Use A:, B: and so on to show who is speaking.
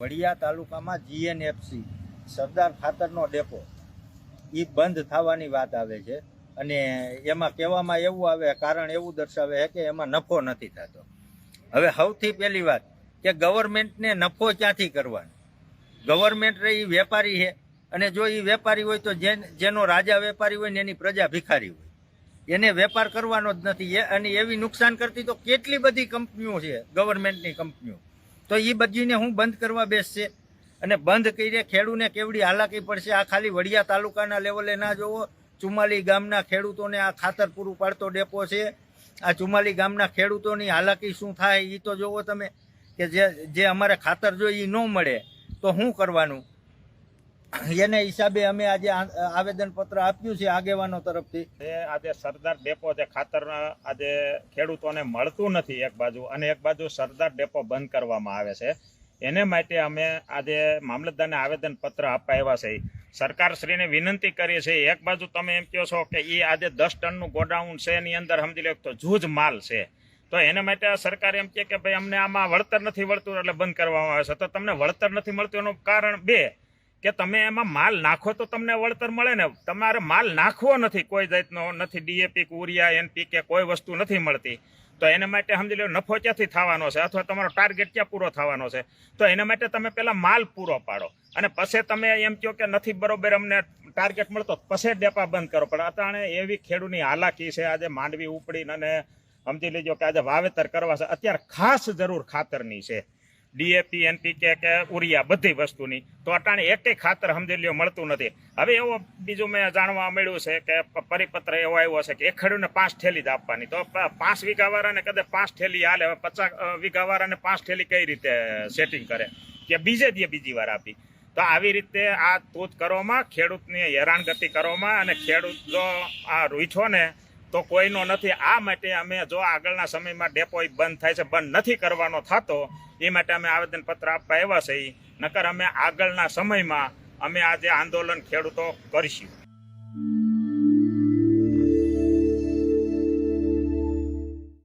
A: વડિયા તાલુકામાં જીએનએફસી સરદાર ખાતરનો ડેપો. એ બંધ થવાની વાત આવે છે અને એમાં કહેવામાં એવું આવે, કારણ એવું દર્શાવે છે કે એમાં નફો નથી થતો. હવે સૌથી પહેલી વાત કે ગવર્મેન્ટને નફો ક્યાંથી કરવાનો? ગવર્મેન્ટ એ વેપારી છે અને જો એ વેપારી હોય તો જેનો રાજા વેપારી હોય ને એની પ્રજા ભિખારી હોય. એને વેપાર કરવાનો જ નથી. અને એવી નુકસાન કરતી તો કેટલી બધી કંપનીઓ છે, ગવર્મેન્ટની કંપનીઓ. તો એ બધીને હું બંધ કરવા બેસશે. અને બંધ કરીને ખેડૂને કેવડી હાલાકી પડશે? આ ખાલી વડિયા તાલુકાના લેવલે ના જોવો. ચુમાલી ગામના ખેડૂતોને આ ખાતર પૂરું પાડતો ડેપો છે. આ ચુમાલી ગામના ખેડૂતોની હાલાકી શું થાય એ તો જોવો તમે. કે જે જે અમારે ખાતર જોઈએ એ ન મળે, તો શું કરવાનું? એને હિસાબે અમે આજે આવેદન પત્ર આપ્યું છે આગેવાનો તરફથી.
B: આજે સરદાર ડેપો જે ખાતર આજે ખેડૂતોને મળતું નથી એક બાજુ અને એક બાજુ સરદાર ડેપો બંધ કરવામાં આવે છે. એને માટે અમે આજે મામલતદારને આવેદન પત્ર અપાવ્યા છે. સરકારશ્રીને વિનંતી કરીએ છીએ, એક બાજુ તમે એમ કહો છો કે એ આજે દસ ટનનું ગોડાઉન છે, એની અંદર સમજી લો તો જૂજ માલ છે. તો એના માટે સરકાર એમ કહે કે ભાઈ અમને આમાં વળતર નથી મળતું એટલે બંધ કરવામાં આવે છે. તો તમને વળતર નથી મળતું એનું કારણ બે કે તમે એમાં માલ નાખો તો તમને વળતર મળે ને. તમારે માલ નાખવો નથી, કોઈ જાતનો નથી ડીએપી ઉરિયા એનપીકે કોઈ વસ્તુ નથી મળતી. તો એના માટે સમજી લો નફો ક્યાંથી થવાનો છે? અથવા તમારો ટાર્ગેટ ક્યાં પૂરો થવાનો છે? તો એના માટે તમે પહેલાં માલ પૂરો પાડો. અને પછી તમે એમ કહો કે નથી, બરોબર, અમને ટાર્ગેટ મળતો પછી ડેપા બંધ કરો. પણ અટાણે એવી ખેડૂની હાલાકી છે, આજે માંડવી ઉપડીને અને સમજી લેજો કે આજે વાવેતર કરવા છે. અત્યારે ખાસ જરૂર ખાતરની છે. ડીએપી એનપીકે કે ઉરિયા બધી વસ્તુની. તો અટાણે એકે ખાતર સમજી મળતું નથી. હવે એવો બીજું મેં જાણવા મળ્યું છે કે પરિપત્ર એવો આવ્યો છે કે એક ખેડૂતને પાંચ થેલી જ આપવાની. તો પાંચ વીઘાવાળાને કદાચ પાંચ થેલી હાલે, હવે પચાસ વીઘાવાળાને વીઘા પાંચ થેલી કઈ રીતે સેટિંગ કરે? કે બીજે દે બીજી વાર આપી. તો આવી રીતે આ તૂત કરવામાં, ખેડૂતની હેરાનગતિ કરવામાં અને ખેડૂત જો આ રૂઠો ને તો કોઈનો નથી આ માટે અમે જો આગળના સમયમાં ડેપો બંધ થાય છે, બંધ નથી કરવાનો થતો, એ માટે અમે આવેદનપત્ર આપવા આવ્યા છે. નકર અમે આગળના સમયમાં અમે આજે આંદોલન ખેડૂતો કરીશું